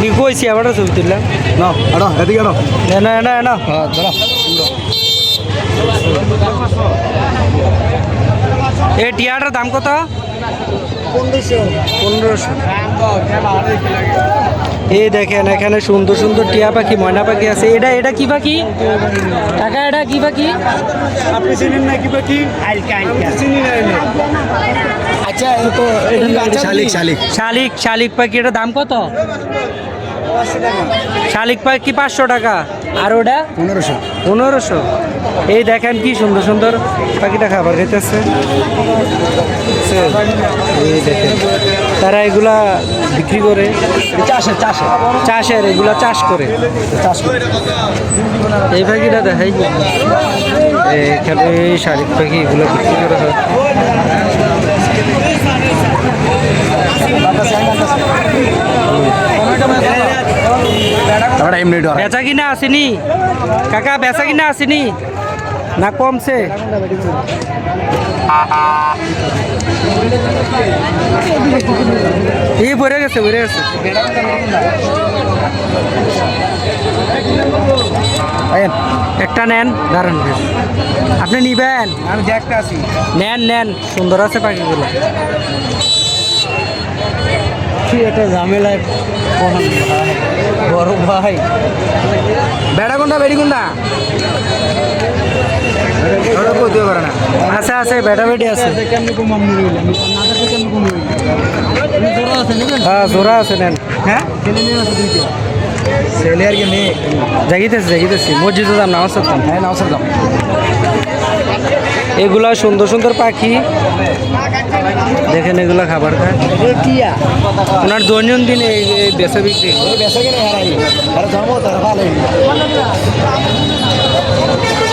নি কইছি আবার ছবি তুললাম না এদিকে আনো এনা এনা এনা হ্যাঁ দাঁড়া এই টিয়াটার দাম কত পনেরোশো এই দেখেন এখানে সুন্দর সুন্দর টিয়া পাখি ময়না পাখি আছে এটা এটা কি পাখি টাকা এটা কি পাখি আপনি চিনেন না কি পাখি চিনি না তো শালিক শালিক। শালিক শালিক পাখি এটার দাম কত? শালিক পাখি পাঁচশো টাকা। আর ওটা? পনেরোশো। পনেরোশো। এই দেখেন কি সুন্দর সুন্দর পাখিটা খাবার এই দেখেন। তারা এগুলা বিক্রি করে। চাষে চাষে। চাষের এগুলা চাষ করে। চাষ করে। এই পাখিটা দেখাই। এখানে এই শালিক পাখি এগুলো বিক্রি করা হয়। আমরা এমনি ডর বেচা কিনা আসেনি। কাকা বেচা কিনা আসেনি? না কমছে। এই ভরে গেছে ভরে গেছে। একটা নেন বেশ। আপনি নিবেন? আমি দেখতে আসি। নেন নেন সুন্দর আছে পাখিগুলো। কি একটা ঝামেলায় বড় ভাই। বেড়া কোনটা বেড়ি কোনটা ওটা করতে আছে আছে বেটা বেটি আছে। হ্যাঁ জোড়া আছে নেন। হ্যাঁ? ছেলে আর কি মেয়ে। জাগিতেছি জাগিতেছি। মসজিদে দাম নামাজ পড়তাম হ্যাঁ নাও স্যার এগুলা সুন্দর সুন্দর পাখি। দেখেন এগুলা খাবার খায়। ওনার দৈনন্দিন এই বিক্রি। বেসা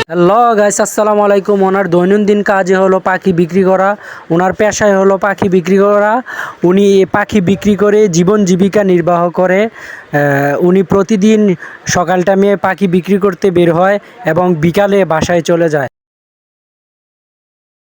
হ্যালো গাইস আসসালামু আলাইকুম। ওনার দৈনন্দিন কাজে হলো পাখি বিক্রি করা। ওনার পেশায় হলো পাখি বিক্রি করা। উনি পাখি বিক্রি করে জীবন জীবিকা নির্বাহ করে। উনি প্রতিদিন সকাল টাইমে পাখি বিক্রি করতে বের হয় এবং বিকালে বাসায় চলে যায়।